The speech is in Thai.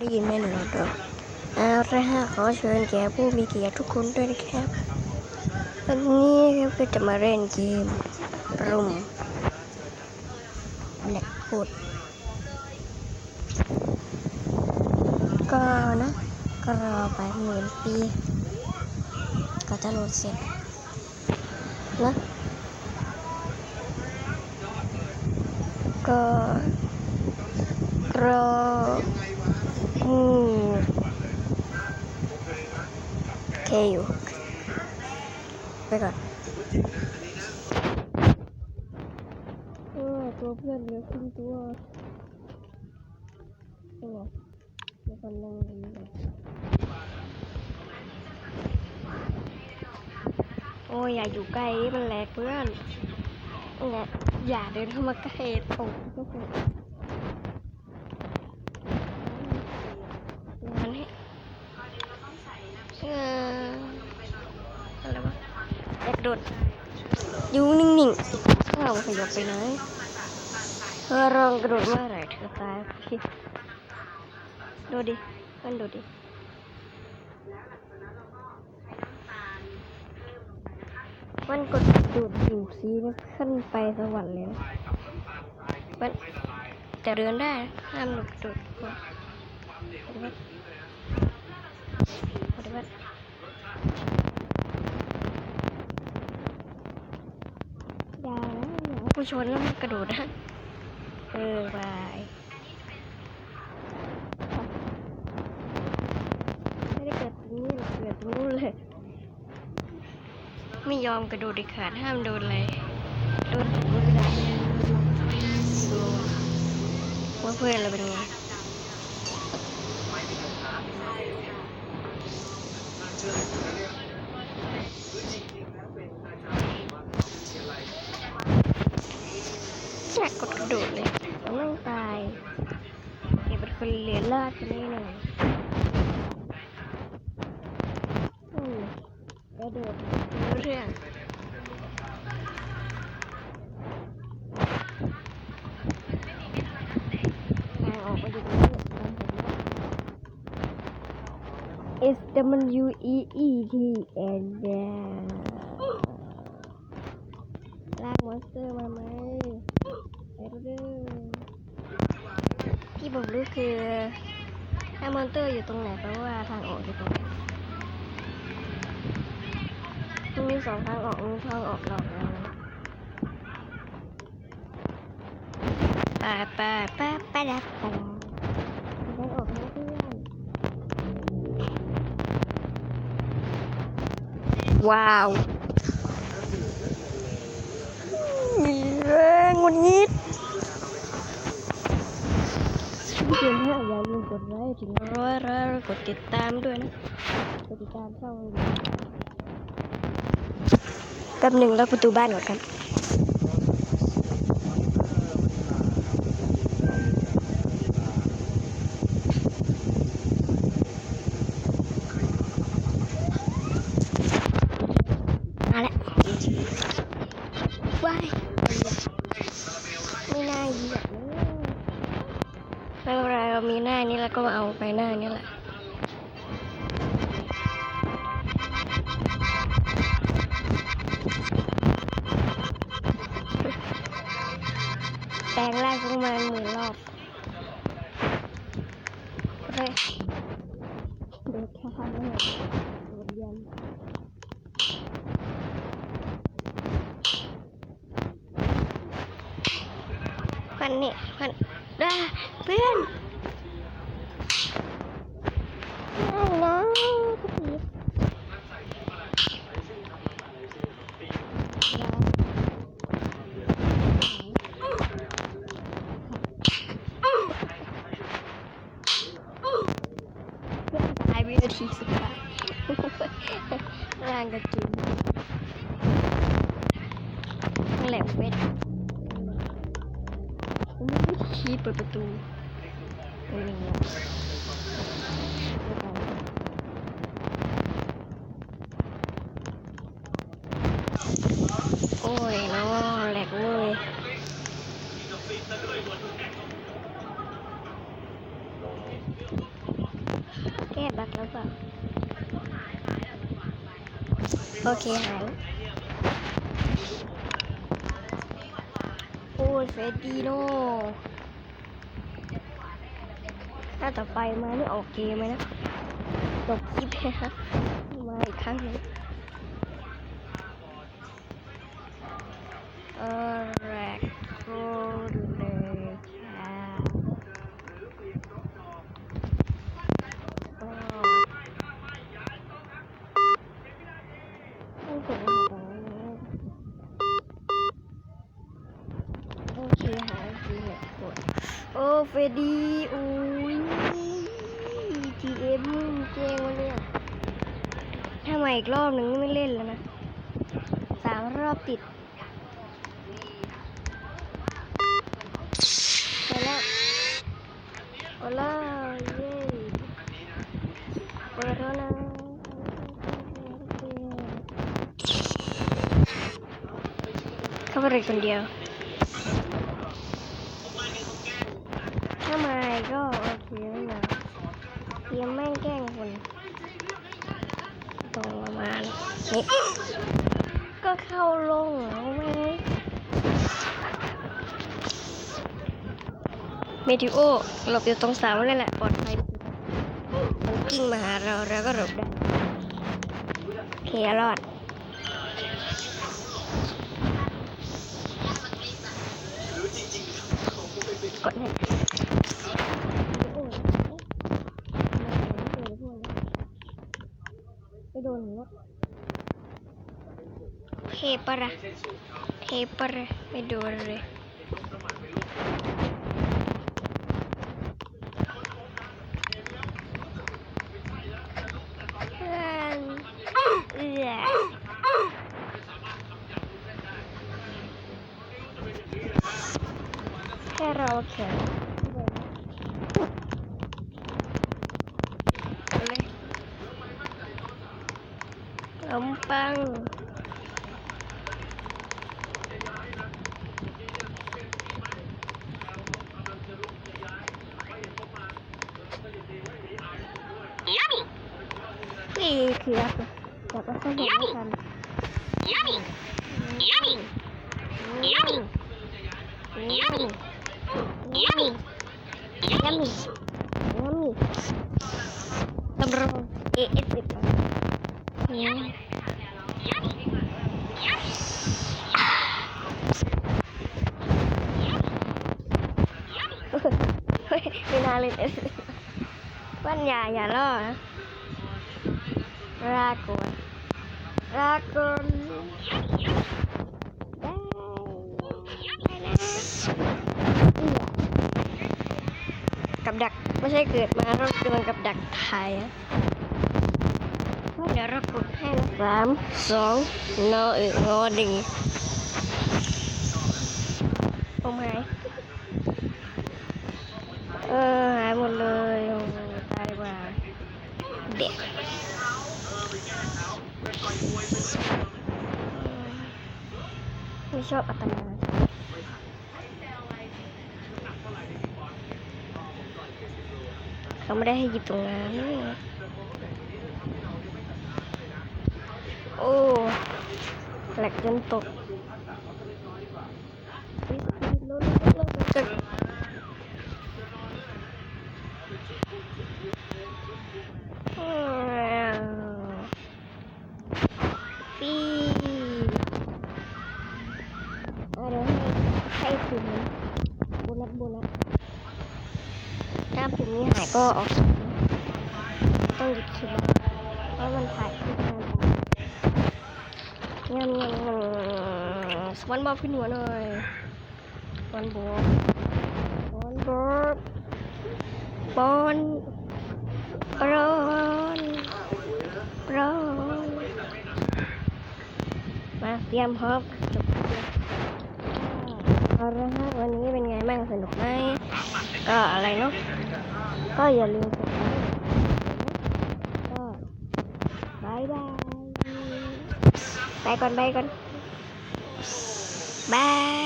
ได้ยินไหมหนูดอกเอาละฮะขอเชิญแกผู้มีเกียรติทุกคนด้วยนะครับ วันนี้ครับก็จะมาเล่นเกมปรุมแหลกขุดก็นะก็รอไปหมื่นปี ก็จะโหลดเสร็จนะก็รอมโอเคอยู่ ไปก่อนเออตัวเพื่อนเหลือครึ่งตัวโอ้มีคนนั่งดีเลยโอ้ยอย่าอยู่ใกล้มันแหลกเพื่อนนั่นแหละอย่าเดินเข้ามาใกล้ตกก็คงงานให้เอออะไรวะ อยากโดดอยู่นิ่งๆข้าขยับไปไหนเธอลองกระโดดเมื่อไหร่เธอตายพี่ดูดิมันดูดิมันกดดูดอยู่ซีขึ้นไปสวรรค์เลยนะมันแต่เดินได้ห้ามหลุดดูดก่อนปฏิบัติปฏิบัติอย่านะอย่าผู้ ชนแล้วมันกระโดดนะเออไปไม่ได้เกิดตรงนี้เกิดตรงนู้นเลย ไม่ยอมกระโดดเด็ดขาดห้ามโดนเลยโดนถึงไม่ได้ดูว่าเพื่อนเราเป็นไง หนักกดกระโดดเลยแล้วไม่ตายเก็บเป็นคนเหลือรอดกันแน่นอนอืมกระโดดเรื่องทางออกมาอยู่ตรงนี้ตามผมนะ S W E E T N ลากมอนสเตอร์มาไหมไปดูเด้อ ที่ผมรู้คือถ้ามอนเตอร์อยู่ตรงไหนแปลว่าทางออกอยู่ตรงไหนมันมีสองทางออกมีทางออกหลอกเรานะไปไปไปไปดับไปทางออกนะเพื่อนว้าวมีแรงวันนี้เพียงแค่อย่าลืมกดไลค์ถึงร้อยแล้วกด ติดตามด้วยนะกดติดตามช่องแป๊บหนึ่งแล้วประตูบ้านก่อนครับมาแล้วว้ายไม่น่าเหยียบเลยไม่เป็นไรเรามีหน้านี้แล้วก็เอาไปหน้านี้แหละ แปลงร่างประมาณหมื่นรอบเฮ้ยเด็กแค่ทำไม่หมดเรียนเพื่อนนี่เพื่อนเพื่อนไม่นะพี่ตายวินาทีสุดท้ายร่างกระจุนแหลมเวท ชี้เปิดประตูเป็นยังไงโอ้ยเนาะแหลกเว้ยบักแล้วเปล่าโอเคหายโอ้ยเฟดดี้โนาต่อไปมานี่ออกเกมไหมนะจบคลิปเลยนะมาอีกครั้งนึงเออแรกโคเลยค่ะก็ต้องเก็บไว้ตรงนี้โอเคหาทีเน็ตกดโอ้เฟดีอุ้ เจ๊งวะเนี่ยถ้ามาอีกรอบหนึ่งไม่เล่นแล้วนะสามรอบติดไปแล้วโอล่าเย้เปิดแล้วนะเข้าไปเลยคนเดียว ถ้ามาอีกก็โอเคไม่มา เตรียมแม่งแกล้งคนตรงประมาณนี้ก็เข้าลงเอาไหมเมทิโอหลบอยู่ตรงเสาเลยแหละปลอดภัยมันกิ้งมาหาเราเราก็หลบได้เครอดกดให้ นหนูเปะระเทปะระไม่ดนเลยเพื่อนเอื้อแค่เราแข็งเ Jepang Yummy. Wih, siapa? Siapa saja Yummy. bukan? Yummy. Yummy. Yummy. Yummy. Yummy. Yummy. Yummy. Yummy. Terus. Iya siapa? Yummy. เลยเอสว่านอย่าอย่าล่อนะรากวนรากวนได้ได้นกับดักไม่ใช่เกิดมาเราเกิดกับดักไทยอะเดี๋ยวเรากดให้สามสองนอเอองอดึงผมหายเออ ชอบอัตมาเขาไม่ได้ให้หยิบตรงนั้นโอ้แหลกจนตก ก็ออกต้องหยุดคลิปแล้วเพราะมันถ่ายคลิปนานไปยังยังสวันบอลขึ้นหัวหน่อยสวันบอลบอลบอลบอลบอลบอลมาเตรียมพร้อมจบเอาละฮะวันนี้เป็นไงบ้างสนุกไหมก็อะไรเนาะ ก็อย่าลืมกดไลค์ก็บายบาย ไปก่อนไปก่อนบาย